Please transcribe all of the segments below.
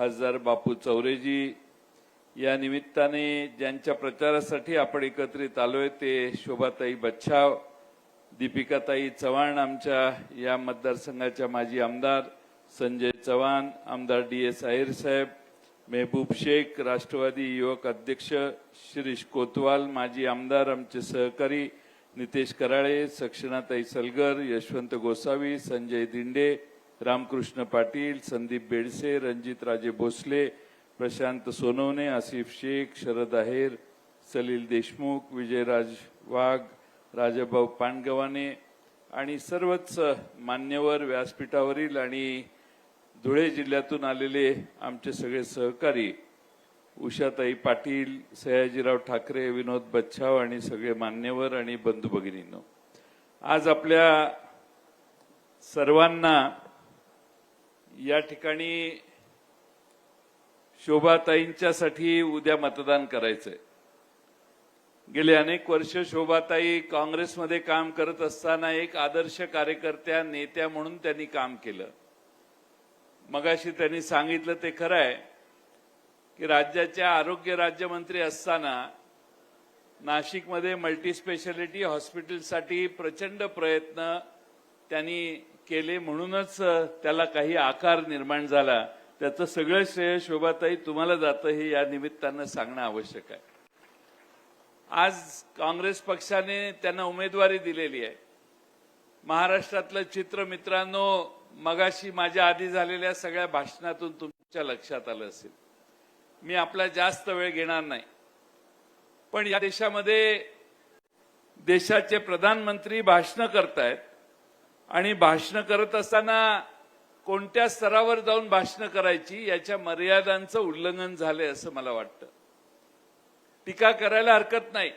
खासदार बापू चौरेजी या निमित्ताने ज्यांच्या प्रचारासाठी आपण एकत्रित आलोय ते शोभाताई बच्छाव दीपिकाताई चव्हाण आमच्या या मतदारसंघाच्या माजी आमदार संजय चव्हाण आमदार डी एस आयर साहेब मेहबूब शेख राष्ट्रवादी युवक अध्यक्ष शिरीष कोतवाल माजी आमदार आमचे सहकारी नितेश कराळे सक्षणाताई सलगर यशवंत गोसावी संजय दिंडे रामकृष्ण पाटील संदीप बेडसे रणजित राजे भोसले प्रशांत सोनवणे आसिफ शेख शरद आहेर सलील देशमुख विजयराज वाघ राजाभाऊ पानगवाने आणि सर्वच मान्यवर व्यासपीठावरील आणि धुळे जिल्ह्यातून आलेले आमचे सगळे सहकारी उषाताई पाटील सयाजीराव ठाकरे विनोद बच्छाव आणि सगळे मान्यवर आणि बंधू भगिनींनो. आज आपल्या सर्वांना या ठिकाणी शोभाताईंच्यासाठी उद्या मतदान करायचंय. गेले अनेक वर्ष शोभाताई काँग्रेसमध्ये काम करत असताना एक आदर्श कार्यकर्त्या नेत्या म्हणून त्यांनी काम केलं. मगाशी त्यांनी सांगितलं ते खरं आहे की राज्याच्या आरोग्य राज्यमंत्री असताना नाशिकमध्ये मल्टी स्पेशालिटी हॉस्पिटलसाठी प्रचंड प्रयत्न त्यांनी केले म्हणूनच त्याला काही आकार निर्माण झाला. त्याचं सगळं श्रेय शोभाताई तुम्हाला जातं हे या निमित्तानं सांगणं आवश्यक आहे. आज काँग्रेस पक्षाने त्यांना उमेदवारी दिलेली आहे. महाराष्ट्रातलं चित्र मित्रांनो मगाशी माझ्या आधी झालेल्या सगळ्या भाषणातून तुमच्या लक्षात आलं असेल. मी आपला जास्त वेळ घेणार नाही. पण या देशामध्ये देशाचे प्रधानमंत्री भाषणं करतायत. आणि भाषणं करत असताना कोणत्या स्तरावर जाऊन भाषणं करायची याच्या मर्यादांचं उल्लंघन झालंय असं मला वाटतं. टीका करायला हरकत नाही.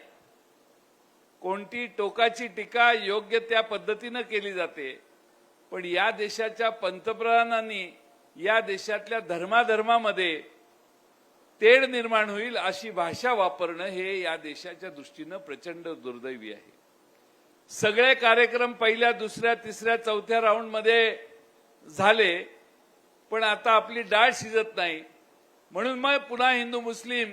कोणती टोकाची टीका योग्य त्या पद्धतीनं केली जाते पण या देशाच्या पंतप्रधानांनी या देशातल्या धर्माधर्मामध्ये तेढ निर्माण होईल अशी भाषा वापरणं हे या देशाच्या दृष्टीनं प्रचंड दुर्दैवी आहे. सगळे कार्यक्रम पहिल्या दुसऱ्या तिसऱ्या चौथ्या राऊंडमध्ये झाले पण आता आपली डाळ शिजत नाही. म्हणून मग पुन्हा हिंदू मुस्लिम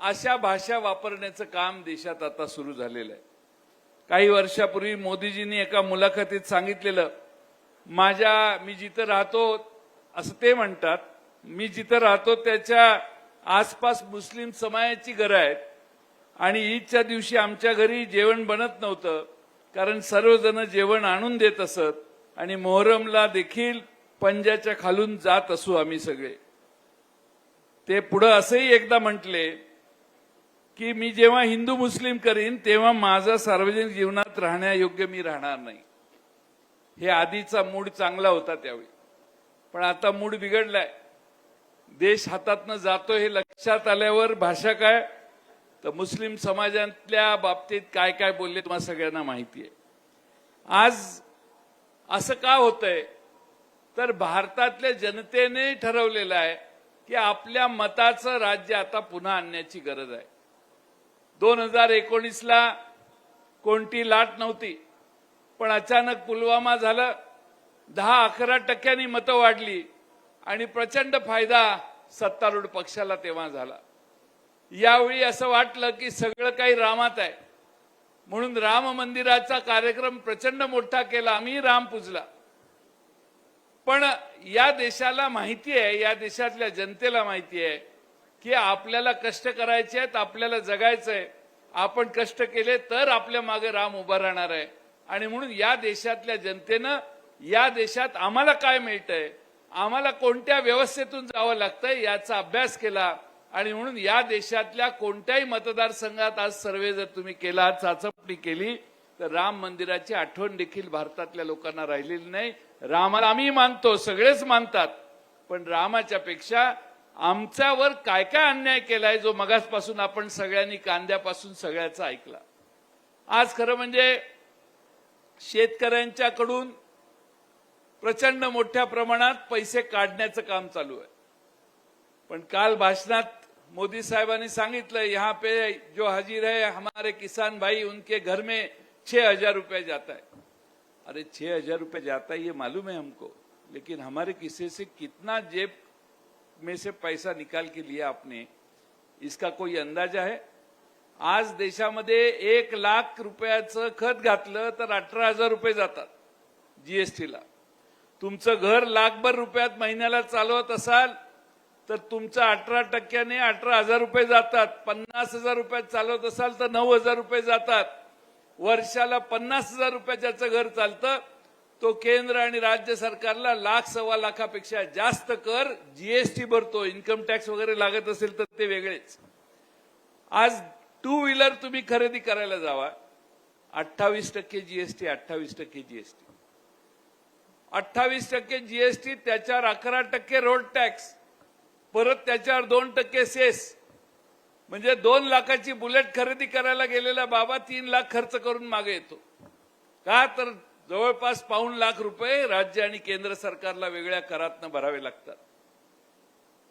अशा भाषा वापरण्याचं काम देशात आता सुरू झालेलं आहे. काही वर्षापूर्वी मोदीजींनी एका मुलाखतीत सांगितलेलं माझ्या मी जिथं राहतो असं ते म्हणतात मी जिथं राहतो त्याच्या आसपास मुस्लिम समाजाची घरं आहेत आणि ईदच्या दिवशी आमच्या घरी जेवण बनत नव्हतं. कारण सर्वजण जेवण आणून देत असत आणि मोहरमला देखील पंजाच्या खालून जात असू आम्ही सगळे. ते पुढं असंही एकदा म्हटले की मी जेव्हा हिंदू मुस्लिम करीन तेव्हा माझा सार्वजनिक जीवनात राहण्यायोग्य मी राहणार नाही. हे आधीचा मूड चांगला होता त्यावेळी. पण आता मूड बिघडलाय. देश हातातनं जातो हे लक्षात आल्यावर भाषा काय? तर मुस्लिम समाजातल्या बाबतीत काय काय बोलले तुम्हाला सगळ्यांना माहिती आहे. आज असं का होतंय? तर भारतातल्या जनतेने ठरवलेलं आहे की आपल्या मताचं राज्य आता पुन्हा आणण्याची गरज आहे. दोन हजार एकोणीसला कोणती लाट नव्हती पण अचानक पुलवामा झालं दहा अकरा टक्क्यांनी मतं वाढली आणि प्रचंड फायदा सत्तारूढ पक्षाला तेव्हा झाला. यावेळी असं वाटलं की सगळं काही रामात आहे. म्हणून राम मंदिराचा कार्यक्रम प्रचंड मोठा केला आम्ही राम पूजला. पण या देशाला माहिती आहे या देशातल्या जनतेला माहिती आहे की आपल्याला कष्ट करायचे आहेत आपल्याला जगायचंय. आपण कष्ट केले तर आपल्या मागे राम उभा राहणार आहे. आणि म्हणून या देशातल्या जनतेनं या देशात आम्हाला काय मिळतंय आम्हाला कोणत्या व्यवस्थेतून जावं लागतंय याचा अभ्यास केला. आणि म्हणून या देशातल्या कोणत्याही मतदारसंघात आज सर्वे जर तुम्ही केला चाचपणी केली तर राम मंदिराची आठवण देखील भारतातल्या लोकांना राहिलेली नाही. रामाला आम्ही मानतो सगळेच मानतात. पण रामाच्या पेक्षा आमच्यावर काय काय अन्याय केलाय जो मगासपासून आपण सगळ्यांनी कांद्यापासून सगळ्याचा ऐकला. आज खरं म्हणजे शेतकऱ्यांच्याकडून प्रचंड मोठ्या प्रमाणात पैसे काढण्याचं काम चालू आहे. पण काल भाषणात मोदी साहेबांनी सांगितलं यहाँ पे जो हाजिर है हमारे किसान भाई उनके घर में छह हजार रुपये जाता है। अरे छह हजार रुपये जाता है ये मालूम है हमको। लेकिन हमारे किसी से कितना जेब में से पैसा निकाल के लिया आपने इसका कोई अंदाजा है? आज देशामध्ये एक लाख रुपयाचं खत घातलं तर अठरा हजार रुपये जातात जीएसटीला तुमचं घर लाखभर रुपयात महिन्याला चालवत असाल तर तुमचा अठरा टक्क्याने अठरा हजार रुपये जातात. पन्नास हजार रुपयात चालवत असाल तर नऊ हजार रुपये जातात. वर्षाला पन्नास हजार रुपये ज्याचं घर चालतं. तो केंद्र आणि राज्य सरकारला लाख सव्वा लाखापेक्षा जास्त कर जीएसटी भरतो. इन्कम टॅक्स वगैरे लागत असेल तर ते वेगळेच. आज टू व्हीलर तुम्ही खरेदी करायला जावा. अठ्ठावीस टक्के जीएसटी अठ्ठावीस टक्के जीएसटी अठ्ठावीस टक्के जीएसटी त्याच्यावर अकरा टक्के रोड टॅक्स परत त्याच्यावर दोन टक्के सेस. म्हणजे दोन लाखाची बुलेट खरेदी करायला गेलेला बाबा तीन लाख खर्च करून मागे येतो. का तर जवळपास पाऊण लाख रुपये राज्य आणि केंद्र सरकारला वेगळ्या करातनं भरावे लागतात.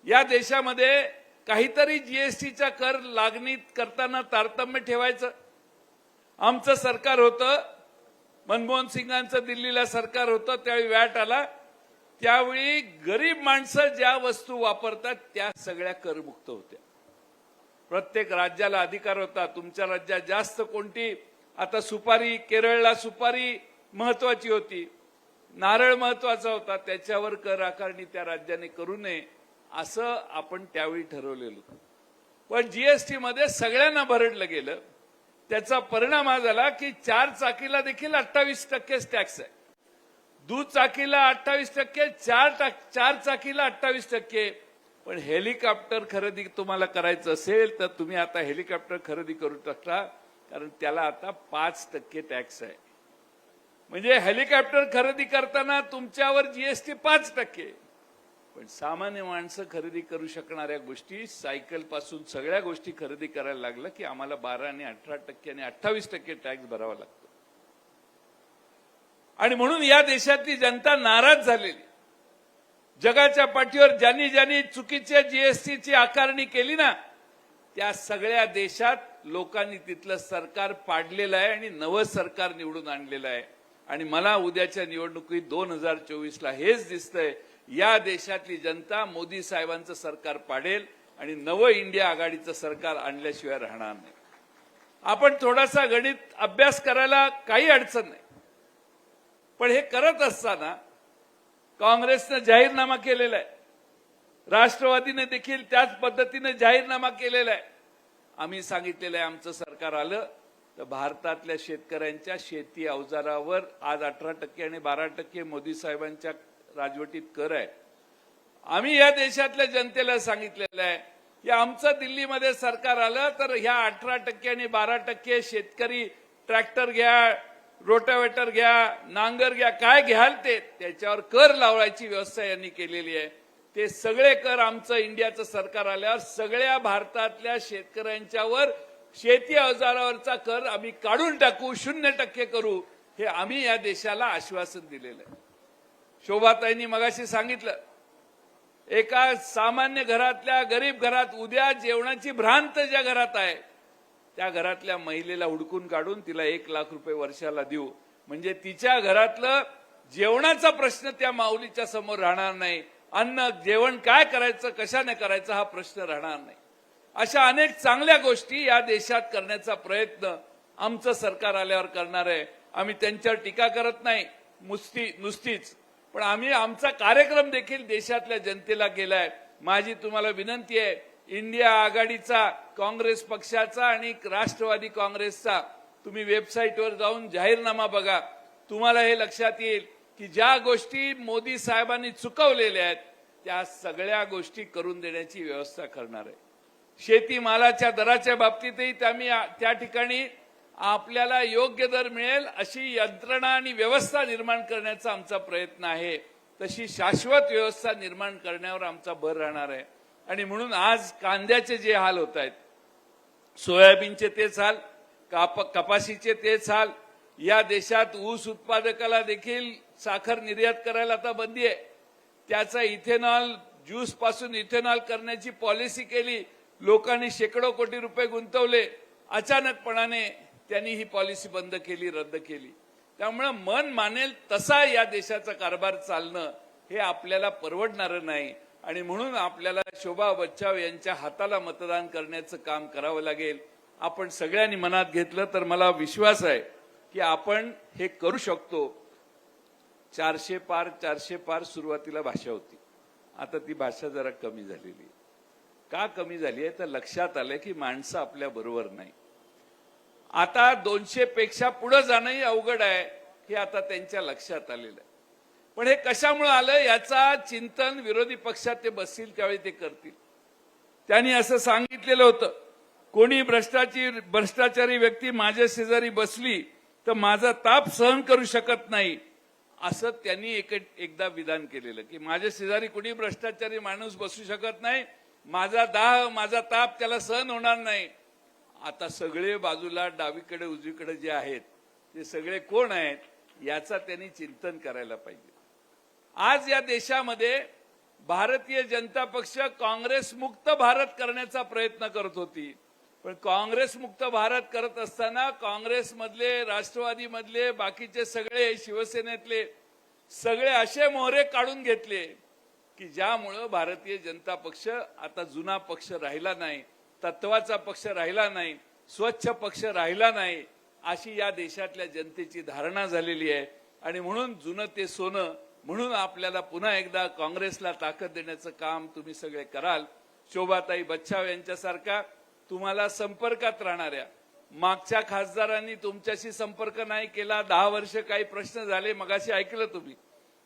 या देशामध्ये काहीतरी जीएसटीचा कर लागणीत करताना तारतम्य ठेवायचं. आमचं सरकार होतं मनमोहन सिंगांचं दिल्लीला सरकार होतं त्यावेळी वॅट आला. त्यावेळी गरीब माणसं ज्या वस्तू वापरतात त्या सगळ्या करमुक्त होत्या. प्रत्येक राज्याला अधिकार होता. तुमच्या राज्यात जास्त कोणती आता सुपारी केरळला सुपारी महत्वाची होती. नारळ महत्त्वाचा होता. त्याच्यावर कर आकारणी त्या राज्याने करू नये असं आपण त्यावेळी ठरवलेलं होतं. पण जीएसटी मध्ये सगळ्यांना भरडलं गेलं. त्याचा परिणाम हा झाला की चार चाकीला देखील अठ्ठावीस टक्केच टॅक्स आहे. दुचाकीला अठ्ठावीस टक्के चार चार चाकीला अठ्ठावीस टक्के. पण हेलिकॉप्टर खरेदी तुम्हाला करायचं असेल तर तुम्ही आता हेलिकॉप्टर खरेदी करू शकता कारण त्याला आता पाच टक्के टॅक्स आहे. म्हणजे हेलिकॉप्टर खरेदी करताना तुमच्यावर जीएसटी पाच टक्के. पण सामान्य माणसं खरेदी करू शकणाऱ्या गोष्टी सायकलपासून सगळ्या गोष्टी खरेदी करायला लागलं की आम्हाला बारा आणि अठरा टक्के आणि अठ्ठावीस टक्के टॅक्स भरावा लागतो. आणि म्हणून या देशातली जनता नाराज झालेली. जगाच्या पाठीवर ज्यांनी ज्यांनी चुकीच्या जीएसटीची आकारणी केली ना त्या सगळ्या देशात लोकांनी तिथलं सरकार पाडलेलं आहे आणि नवं सरकार निवडून आणलेलं आहे. आणि मला उद्याच्या निवडणुकीत दोन हजार चोवीसला हेच दिसतंय या देशातली जनता मोदी साहेबांचं सरकार पाडेल आणि नवं इंडिया आघाडीचं सरकार आणल्याशिवाय राहणार नाही. आपण थोडासा गणित अभ्यास करायला काही अडचण नाही. पण हे करत असताना काँग्रेसनं जाहीरनामा केलेला आहे. राष्ट्रवादीने देखील त्याच पद्धतीने जाहीरनामा केलेला आहे. आम्ही सांगितलेलं आहे आमचं सरकार आलं तर भारतातल्या शेतकऱ्यांच्या शेती अवजारावर आज अठरा टक्के आणि बारा टक्के मोदी साहेबांच्या राजवटीत कर आहे. आम्ही या देशातल्या जनतेला सांगितलेलं आहे की आमचं दिल्लीमध्ये सरकार आलं तर ह्या अठरा टक्के आणि बारा टक्के शेतकरी ट्रॅक्टर घ्या रोटावेटर घ्या नांगर घ्या काय घ्याल ते त्याच्यावर कर लावायची व्यवस्था यांनी केलेली आहे. ते सगळे कर आमचं इंडियाचं सरकार आल्यावर सगळ्या भारतातल्या शेतकऱ्यांच्यावर शेती अवजारावरचा कर आम्ही काढून टाकू शून्य टक्के करू हे आम्ही या देशाला आश्वासन दिलेलं आहे. शोभाताईंनी मगाशी सांगितलं एका सामान्य घरातल्या गरीब घरात उद्या जेवणाची भ्रांत ज्या घरात आहे त्या घरातल्या महिलेला हुडकून काढून तिला एक लाख रुपये वर्षाला देऊ. म्हणजे तिच्या घरातलं जेवणाचा प्रश्न त्या माऊलीच्या समोर राहणार नाही. अन्न जेवण काय करायचं कशाने करायचं हा प्रश्न राहणार नाही. अशा अनेक चांगल्या गोष्टी या देशात करण्याचा प्रयत्न आमचं सरकार आल्यावर करणार आहे. आम्ही त्यांच्यावर टीका करत नाही. मुस्ती नुसतीच. पण आम्ही आमचा कार्यक्रम देखील देशातल्या जनतेला केलाय. माझी तुम्हाला विनंती आहे इंडिया आघाडीचा काँग्रेस पक्षाचा आणि राष्ट्रवादी काँग्रेसचा. तुम्ही वेबसाईटवर जाऊन जाहीरनामा बघा. तुम्हाला हे लक्षात येईल की ज्या गोष्टी मोदी साहेबांनी चुकवलेल्या आहेत त्या सगळ्या गोष्टी करून देण्याची व्यवस्था करणार आहे. शेतीमालाच्या दराच्या बाबतीतही आम्ही त्या ठिकाणी आपल्याला योग्य दर मिळेल अशी यंत्रणा आणि व्यवस्था निर्माण करण्याचा आमचा प्रयत्न आहे. तशी शाश्वत व्यवस्था निर्माण करण्यावर आमचा भर राहणार आहे. आणि म्हणून आज कांद्याचे जे हाल होत आहेत सोयाबीनचे तेच हाल काप कपाशीचे तेच हाल या देशात ऊस उत्पादकाला देखील साखर निर्यात करायला आता बंदी आहे. त्याचा इथेनॉल ज्यूसपासून इथेनॉल करण्याची पॉलिसी केली लोकांनी शेकडो कोटी रुपये गुंतवले अचानकपणाने त्यांनी ही पॉलिसी बंद केली रद्द केली. त्यामुळं मन मानेल तसा या देशाचा कारभार चालणं हे आपल्याला परवडणारं नाही. आणि म्हणून आपल्याला शोभा बच्चाव यांच्या हाताला मतदान करण्याचं काम करावं लागेल. आपण सगळ्यांनी मनात घेतलं तर मला विश्वास आहे की आपण हे करू शकतो. चारशे पार चारशे पार सुरुवातीला भाषा होती. आता ती भाषा जरा कमी झालेली आहे. का कमी झाली आहे? तर लक्षात आलंय की माणसं आपल्या बरोबर नाही. आता दोनशे पेक्षा पुढे जाणंही अवघड आहे हे आता त्यांच्या लक्षात आलेलं आहे. पण हे कशामुळे आलं याचा चिंतन विरोधी पक्षात ते बसतील त्यावेळी ते करतील. त्यांनी असं सांगितलेलं होतं कोणी भ्रष्टाची भ्रष्टाचारी व्यक्ती माझ्या शेजारी बसली तर माझा ताप सहन करू शकत नाही. असं त्यांनी एक एकदा विधान केलेलं की माझ्या शेजारी कुणी भ्रष्टाचारी माणूस बसू शकत नाही माझा दाह माझा ताप त्याला सहन होणार नाही. आता सगळे बाजूला डावीकडे उजवीकडे जे आहेत ते सगळे कोण आहेत याचा त्यांनी चिंतन करायला पाहिजे. आज या देशामध्ये भारतीय जनता पक्ष काँग्रेस मुक्त भारत करण्याचा प्रयत्न करत होती. पण काँग्रेस मुक्त भारत करत असताना काँग्रेस मधले राष्ट्रवादी मधले बाकीचे सगळे शिवसेनेतले सगळे असे मोहरे काढून घेतले की ज्यामुळं भारतीय जनता पक्ष आता जुना पक्ष राहिला नाही तत्वाचा पक्ष राहिला नाही स्वच्छ पक्ष राहिला नाही अशी या देशातल्या जनतेची धारणा झालेली आहे. आणि म्हणून जुनं ते सोनं म्हणून आपल्याला पुन्हा एकदा काँग्रेसला ताकद देण्याचं काम तुम्ही सगळे कराल. शोभाताई बच्छाव यांच्यासारखा तुम्हाला संपर्कात राहणाऱ्या मागच्या खासदारांनी तुमच्याशी संपर्क नाही केला दहा वर्ष काही प्रश्न झाले मगाशी ऐकलं तुम्ही.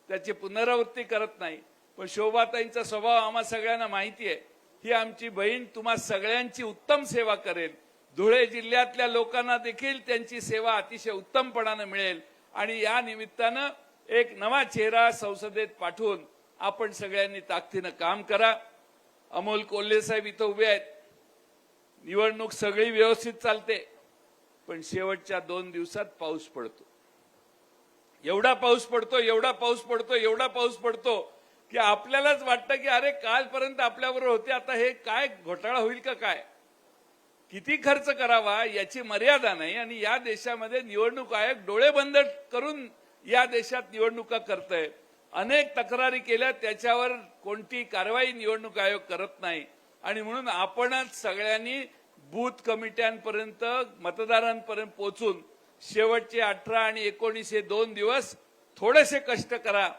त्याची पुनरावृत्ती करत नाही. पण शोभाताईंचा स्वभाव आम्हा सगळ्यांना माहिती आहे. ही आमची बहीण तुम्हा सगळ्यांची उत्तम सेवा करेल. धुळे जिल्ह्यातल्या लोकांना देखील त्यांची सेवा अतिशय उत्तमपणानं मिळेल. आणि या निमित्तानं एक नवा चेहरा संसदेत पाठवून आपण सगळ्यांनी ताकदीनं काम करा. अमोल कोल्हे साहेब इथं उभे आहेत. निवडणूक सगळी व्यवस्थित चालते पण शेवटच्या दोन दिवसात पाऊस पडतो. एवढा पाऊस पडतो एवढा पाऊस पडतो एवढा पाऊस पडतो की आपल्यालाच वाटतं की अरे कालपर्यंत आपल्याबरोबर होते आता हे काय घोटाळा होईल का काय? किती खर्च करावा याची मर्यादा नाही आणि या देशामध्ये निवडणूक आयोग डोळे बंद करून या देशात निवडणुका करतय. अनेक तक्रारी केल्या त्याच्यावर कोणती कारवाई निवडणूक आयोग करत नाही. आणि म्हणून आपणच सगळ्यांनी बूथ कमिट्यांपर्यंत मतदारांपर्यंत पोहोचून शेवटचे अठरा आणि एकोणीस हे दोन दिवस थोडेसे कष्ट करा.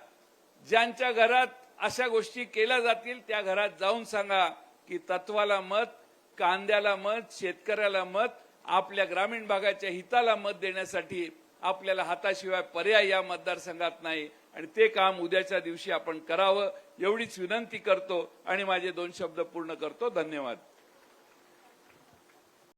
ज्यांच्या घरात अशा गोष्टी केल्या जातील त्या घरात जाऊन सांगा की तत्वाला मत कांद्याला मत शेतकऱ्याला मत आपल्या ग्रामीण भागाच्या हिताला मत देण्यासाठी आपल्याला हाताशिवाय पर्याय या मतदारसंघात नाही. आणि ते काम उद्याच्या दिवशी आपण करावं एवढीच विनंती करतो आणि माझे दोन शब्द पूर्ण करतो. धन्यवाद.